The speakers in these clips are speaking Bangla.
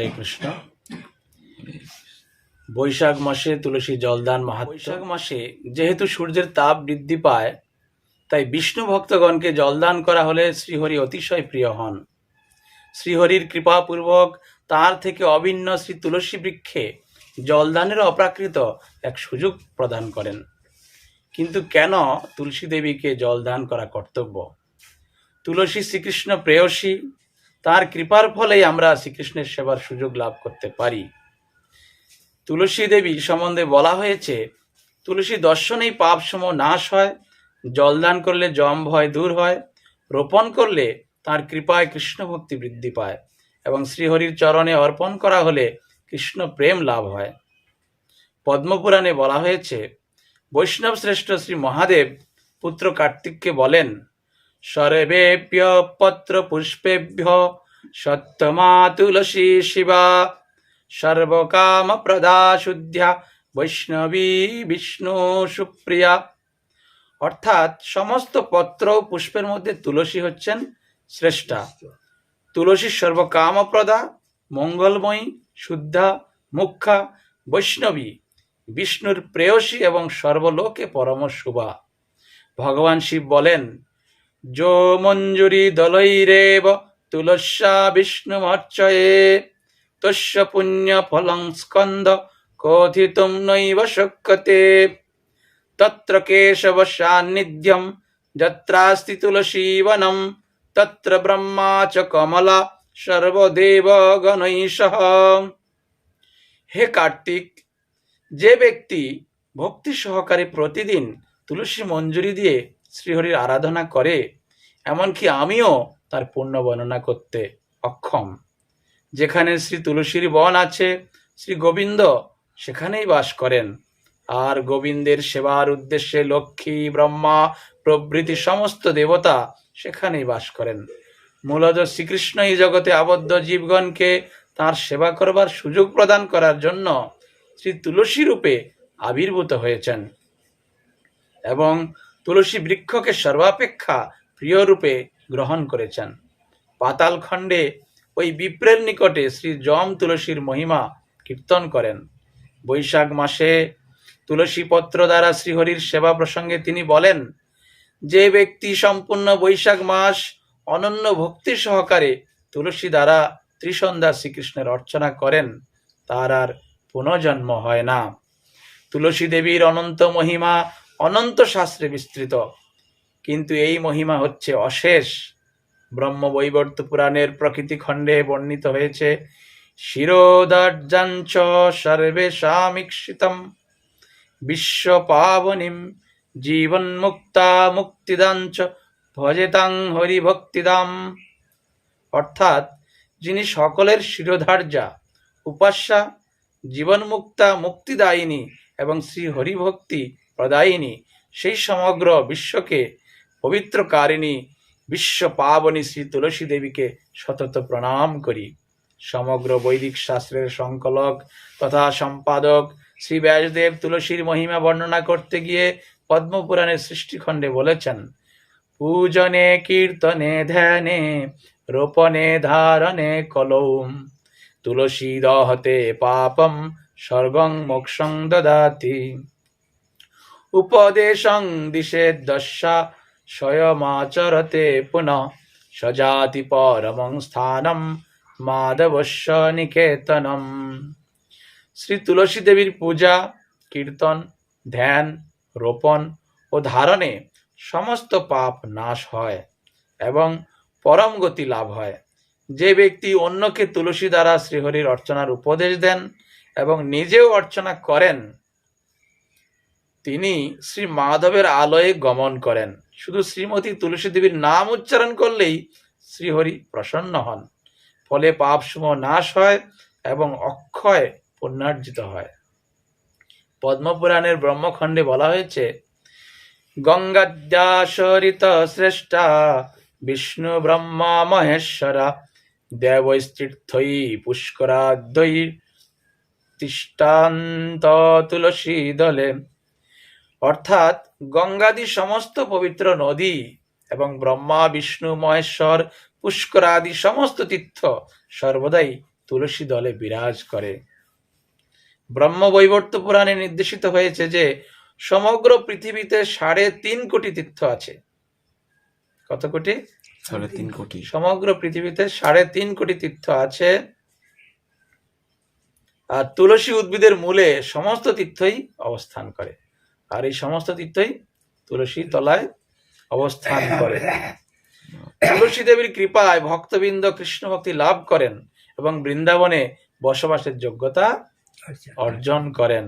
হরে কৃষ্ণ। বৈশাখ মাসে তুলসী জলদান মাহাত্ম্য বৈশাখ মাসে যেহেতু সূর্যের তাপ বৃদ্ধি পায়, তাই বিষ্ণু ভক্তগণকে জলদান করা হলে শ্রীহরি অতিশয় প্রিয় হন। শ্রীহরির কৃপাপূর্বক তার থেকে অভিন্ন শ্রী তুলসী বৃক্ষে জলদানের অপ্রাকৃত এক সুযোগ প্রদান করেন। কিন্তু কেন তুলসী দেবীকে জলদান করা কর্তব্য? তুলসী শ্রীকৃষ্ণ প্রেয়সী তার কৃপার ফলেই আমরা শ্রীকৃষ্ণের সেবার সুযোগ লাভ করতে পারি। তুলসী দেবী সম্বন্ধে বলা হয়েছে, তুলসী দর্শনেই পাপসমূহ নাশ হয় জলদান করলে জম ভয় দূর হয়, রোপণ করলে তার কৃপায় কৃষ্ণ ভক্তি বৃদ্ধি পায় এবং শ্রীহরির চরণে অর্পণ করা হলে কৃষ্ণ প্রেম লাভ হয়। পদ্মপুরাণে বলা হয়েছে বৈষ্ণব শ্রেষ্ঠ শ্রী মহাদেব পুত্র কার্তিককে বলেন সর্বেভ্য পত্র পুষ্পেভ্য সত্যমা তুলসী শিবা। সর্বকাম প্রদা শুদ্ধ্যা বৈষ্ণবী বিষ্ণু সুপ্রিয়া। অর্থাৎ সমস্ত পত্র পুষ্পের মধ্যে তুলসী হচ্ছেন শ্রেষ্ঠা। তুলসী সর্বকামপ্রদা, মঙ্গলময়ী, শুদ্ধা, মুখ্যা, বৈষ্ণবী। বিষ্ণুর প্রেয়সী এবং সর্বলোকে পরম শুভা। ভগবান শিব বলেন যো মঞ্জুরি দলৈরেব তুলস্যা বিষ্ণুমর্চয়ে তস্য পুণ্য ফলং স্কন্দ কোথিতুম নৈব শক্যতে তত্র কেশব সান্নিধ্যম যত্রাস্তি তুলসীবনম তত্র ব্রহ্মা চ কমলা সর্বদেব গণৈষঃ হে কার্তিক যে ব্যক্তি ভক্তি সহকারে প্রতিদিন তুলসী মঞ্জুরি দিয়ে শ্রীহরির আরাধনা করে, এমনকি আমিও তার পুণ্য বর্ণনা করতে অক্ষম। যেখানে শ্রী তুলসীর বন আছে, শ্রী গোবিন্দ সেখানেই বাস করেন। আর গোবিন্দের সেবার উদ্দেশ্যে লক্ষ্মী, ব্রহ্মা, প্রভৃতি সমস্ত দেবতা সেখানেই বাস করেন। মূলত শ্রীকৃষ্ণ এই জগতে আবদ্ধ জীবগণকে তার সেবা করবার সুযোগ প্রদান করার জন্য শ্রী তুলসী রূপে আবির্ভূত হয়েছেন। এবং তুলসী বৃক্ষকে সর্বাপেক্ষা প্রিয় রূপে গ্রহণ করেছেন। পাতাল খণ্ডে ওই বিপ্রের নিকটে শ্রী যম তুলসীর মহিমা কীর্তন করেন। বৈশাখ মাসে তুলসী পত্র দ্বারা শ্রীহরির সেবা প্রসঙ্গে তিনি বলেন, যে ব্যক্তি সম্পূর্ণ বৈশাখ মাস অনন্য ভক্তি সহকারে তুলসী দ্বারা ত্রিসন্ধ্যা শ্রীকৃষ্ণের অর্চনা করেন, তার আর পুনর্জন্ম হয় না। তুলসী দেবীর অনন্ত মহিমা অনন্ত শাস্ত্রে বিস্তৃত। কিন্তু এই মহিমা হচ্ছে অশেষ। ব্রহ্ম বৈবর্ত পুরাণের প্রকৃতি খণ্ডে বর্ণিত হয়েছে, শিরোদার্যাঞ্চ সর্বেশামীক্ষিতম বিশ্ব পাবনিম জীবন মুক্তা মুক্তিদাঞ্চ ভজেতাং হরিভক্তিদাম। অর্থাৎ যিনি সকলের শিরোধার্যা, উপাস্যা, জীবনমুক্তা, মুক্তিদায়িনী এবং শ্রী হরিভক্তি প্রদায়িনী, সেই সমগ্র বিশ্বকে পবিত্রকারিণী বিশ্ব পাবনী শ্রী তুলসী দেবীকে সতত প্রণাম করি। সমগ্র বৈদিক শাস্ত্রের সংকলক তথা সম্পাদক শ্রী ব্যাসদেব তুলসীর মহিমা বর্ণনা করতে গিয়ে পদ্মপুরাণের সৃষ্টিখণ্ডে বলেছেন, পূজনে, কীর্তনে, ধ্যানে, রোপণে, ধারণে, কলৌম, তুলসী দহতে পাপম, স্বর্গং, মোক্ষং দদাতি। উপদেশং দিশে দশা, স্বয়মাচরতে পুনঃ সজাতি পরমং স্থানম মাধবস্য নিকেতনম। শ্রী তুলসী দেবীর পূজা, কীর্তন, ধ্যান, রোপণ ও ধারণে সমস্ত পাপ নাশ হয় এবং পরম গতি লাভ হয়। যে ব্যক্তি অন্যকে তুলসী দ্বারা শ্রীহরির অর্চনার উপদেশ দেন এবং নিজেও অর্চনা করেন তিনি শ্রী মাধবের আলয়ে গমন করেন। শুধু শ্রীমতী তুলসী দেবীর নাম উচ্চারণ করলেই শ্রীহরি প্রসন্ন হন। ফলে পাপ পাপসমূহ নাশ হয় এবং অক্ষয় পুণ্যার্জিত হয়। পদ্মপুরাণের ব্রহ্মখণ্ডে বলা হয়েছে, গঙ্গাদ্যাসরিত শ্রেষ্ঠা বিষ্ণু ব্রহ্মা মহেশ্বরা দেবৈস্তীর্থই পুষ্করাদ্বৈ তিষ্টান্ত তুলসী দলে অর্থাৎ গঙ্গাদি সমস্ত পবিত্র নদী এবং ব্রহ্মা বিষ্ণু মহেশ্বর পুষ্করাদি সমস্ত তীর্থ সর্বদাই তুলসী দলে বিরাজ করে। ব্রহ্ম বৈবর্ত পুরাণে নির্দেশিত হয়েছে যে সমগ্র পৃথিবীতে সাড়ে তিন কোটি তীর্থ আছে। কত কোটি? সাড়ে তিন কোটি। সমগ্র পৃথিবীতে সাড়ে তিন কোটি তীর্থ আছে। আর তুলসী উদ্ভিদের মূলে সমস্ত তীর্থই অবস্থান করে। আর এই সমস্ত তীর্থই তুলসী তলায় অবস্থান করে। তুলসী দেবীর কৃপায় ভক্তবৃন্দ কৃষ্ণ ভক্তি লাভ করেন এবং বৃন্দাবনে বসবাসের যোগ্যতা অর্জন করেন।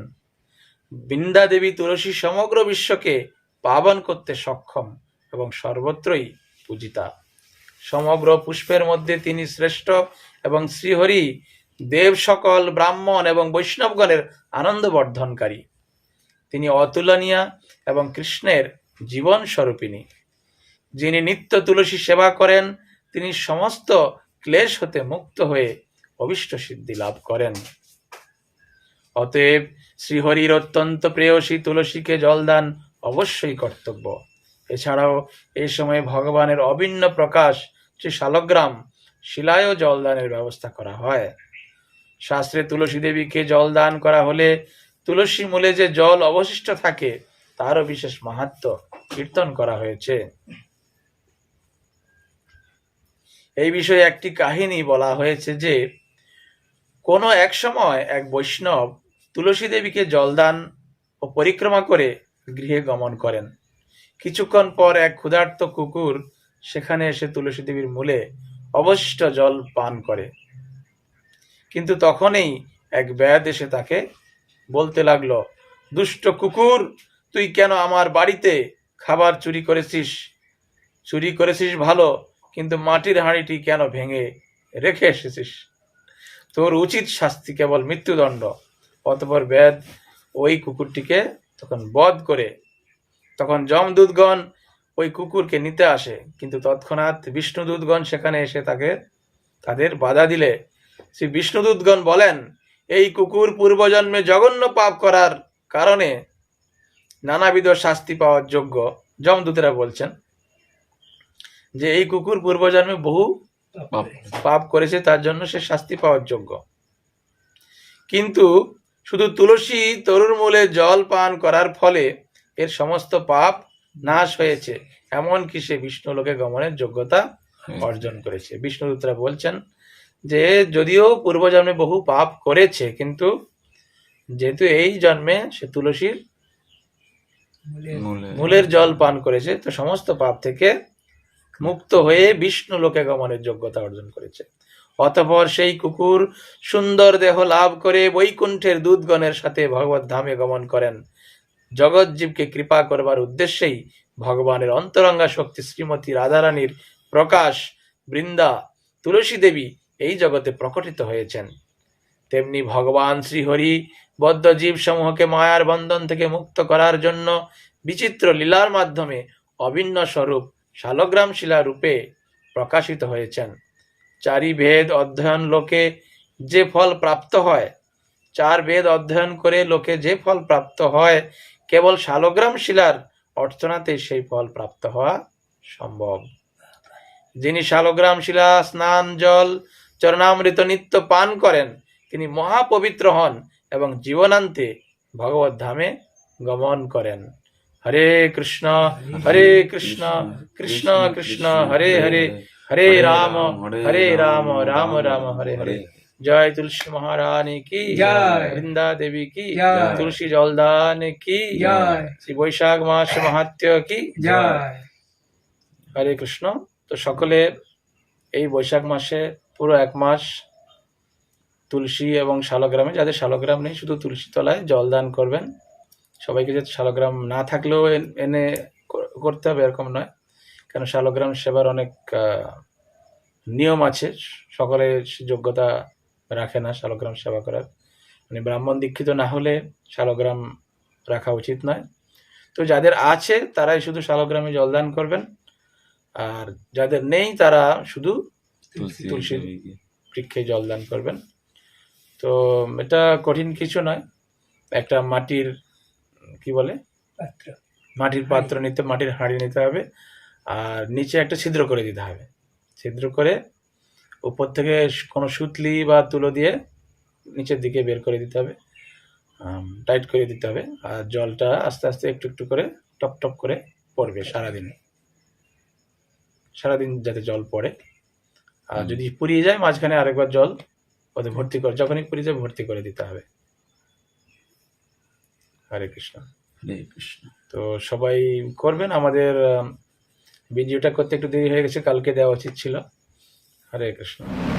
বৃন্দা দেবী তুলসী সমগ্র বিশ্বকে পাবন করতে সক্ষম এবং সর্বত্রই পূজিতা। সমগ্র পুষ্পের মধ্যে তিনি শ্রেষ্ঠ এবং শ্রীহরি দেব সকল ব্রাহ্মণ এবং বৈষ্ণবগণের আনন্দ বর্ধনকারী তিনি অতুলনীয়া এবং কৃষ্ণের জীবন স্বরূপিনী যিনি নিত্য তুলসী সেবা করেন, তিনি সমস্ত ক্লেশ হতে মুক্ত হয়ে অবিষ্ট সিদ্ধি লাভ করেন। অতএব শ্রীহরির অত্যন্ত প্রেয়সী তুলসীকে জলদান অবশ্যই কর্তব্য। এছাড়াও এই সময়ে ভগবানের অভিন্ন প্রকাশ শ্রী শালগ্রাম শিলায়ও জলদানের ব্যবস্থা করা হয়। শাস্ত্রে তুলসী দেবীকে জলদান করা হলে তুলসী মূলে যে জল অবশিষ্ট থাকে, তারও বিশেষ মাহাত্ম কীর্তন করা হয়েছে। এই বিষয়ে একটি কাহিনী বলা হয়েছে যে, কোনো এক সময় এক বৈষ্ণব তুলসী দেবীকে জলদান ও পরিক্রমা করে গৃহে গমন করেন। কিছুক্ষণ পর এক ক্ষুধার্ত কুকুর সেখানে এসে তুলসী দেবীর মূলে অবশিষ্ট জল পান করে। কিন্তু তখনই এক ব্যাদ এসে তাকে বলতে লাগল, দুষ্ট কুকুর, তুই কেন আমার বাড়িতে খাবার চুরি করেছিস? চুরি করেছিস ভালো, কিন্তু মাটির হাঁড়িটি কেন ভেঙে রেখে এসেছিস? তোর উচিত শাস্তি কেবল মৃত্যুদণ্ড, অতপর বেদ ওই কুকুরটিকে তখন বধ করে। তখন যমদূতগণ ওই কুকুরকে নিতে আসে, কিন্তু তৎক্ষণাৎ বিষ্ণুদূতগণ সেখানে এসে তাকে, তাদের বাধা দিলে। শ্রী বিষ্ণুদূতগণ বলেন এই কুকুর পূর্বজন্মে জঘন্য পাপ করার কারণে নানাবিধ শাস্তি পাওয়ার যোগ্য। যমদূতেরা বলছেন যে এই কুকুর পূর্বজন্মে বহু পাপ করেছে তার জন্য সে শাস্তি পাওয়ার যোগ্য। কিন্তু শুধু তুলসী তরুর মূলে জল পান করার ফলে এর সমস্ত পাপ নাশ হয়েছে এমনকি সে বিষ্ণু লোকে গমনের যোগ্যতা অর্জন করেছে। বিষ্ণুদূতরা বলছেন যে যদিও পূর্বজন্মে বহু পাপ করেছে কিন্তু যেহেতু এই জন্মে সে তুলসীর মূলে মূলের জল পান করেছে তো সমস্ত পাপ থেকে মুক্ত হয়ে বিষ্ণু লোকে গমনের যোগ্যতা অর্জন করেছে। অতপর সেই কুকুর সুন্দর দেহ লাভ করে বৈকুণ্ঠের দুধগণের সাথে ভগবত ধামে গমন করেন। জগৎজীবকে কৃপা করবার উদ্দেশ্যেই ভগবানের অন্তরঙ্গা শক্তি শ্রীমতী রাধারানীর প্রকাশ বৃন্দা তুলসী দেবী এই জগতে প্রকটিত হয়েছেন। তেমনি ভগবান শ্রীহরি বদ্ধ জীব সমূহকে মায়ার বন্ধন থেকে মুক্ত করার জন্য বিচিত্র লীলার মাধ্যমে অভিন্ন স্বরূপ শালগ্রাম শিলা রূপে প্রকাশিত হয়েছেন। চারি ভেদ অধ্যয়ন লোকে যে ফল প্রাপ্ত হয়, চার বেদ অধ্যয়ন করে লোকে যে ফল প্রাপ্ত হয়, কেবল শালগ্রাম শিলার অর্চনাতে সেই ফল প্রাপ্ত হওয়া সম্ভব। যিনি শালগ্রাম শিলা, স্নান, জল চরণামৃত নিত্য পান করেন। তিনি মহাপবিত্র হন এবং জীবনান্তে ভগবত ধামে গমন করেন। হরে কৃষ্ণ হরে কৃষ্ণ কৃষ্ণ কৃষ্ণ হরে হরে হরে রাম হরে রাম রাম রাম হরে হরে। জয় তুলসী মহারানী কি বৃন্দা দেবী কি তুলসী জলদান কি শ্রী বৈশাখ মাস মাহাত্ম্য কি হরে কৃষ্ণ। তো সকলে এই বৈশাখ মাসে পুরো এক মাস তুলসী এবং শালগ্রামে, যাদের শালগ্রাম নেই, শুধু তুলসী তলায় জল দান করবেন। সবাইকে যাতে শালগ্রাম না থাকলেও এন- করতে হবে, এরকম নয়। কেন, শালগ্রাম সেবার অনেক নিয়ম আছে। সকলে যোগ্যতা রাখে না শালগ্রাম সেবা করার। মানে ব্রাহ্মণ দীক্ষিত না হলে শালগ্রাম রাখা উচিত নয়। তো যাদের আছে, তারাই শুধু শালগ্রামে জলদান করবেন। আর যাদের নেই, তারা শুধু তুলসী। বৃক্ষে জলদান করবেন। তো এটা কঠিন কিছু নয়। একটা মাটির কি বলে? পাত্র। মাটির পাত্র নিতে মাটির হাঁড়ি নিতে হবে। আর নিচে একটা ছিদ্র করে দিতে হবে। ছিদ্র করে উপর থেকে কোনো সুতলি বা তুলো দিয়ে নিচের দিকে বের করে দিতে হবে। টাইট করে দিতে হবে। আর জলটা আস্তে আস্তে একটু একটু করে টপ টপ করে পড়বে সারাদিন। সারাদিন যাতে জল পড়ে। আর যদি পুড়িয়ে যায় মাঝখানে আরেকবার জল ওতে ভর্তি করে যখনই পুড়িয়ে যায় ভর্তি করে দিতে হবে। হরে কৃষ্ণ। কৃষ্ণ। তো সবাই করবেন আমাদের আম, ভিডিওটা করতে একটু দেরি হয়ে গেছে কালকে দেওয়া উচিত ছিল। হরে কৃষ্ণ।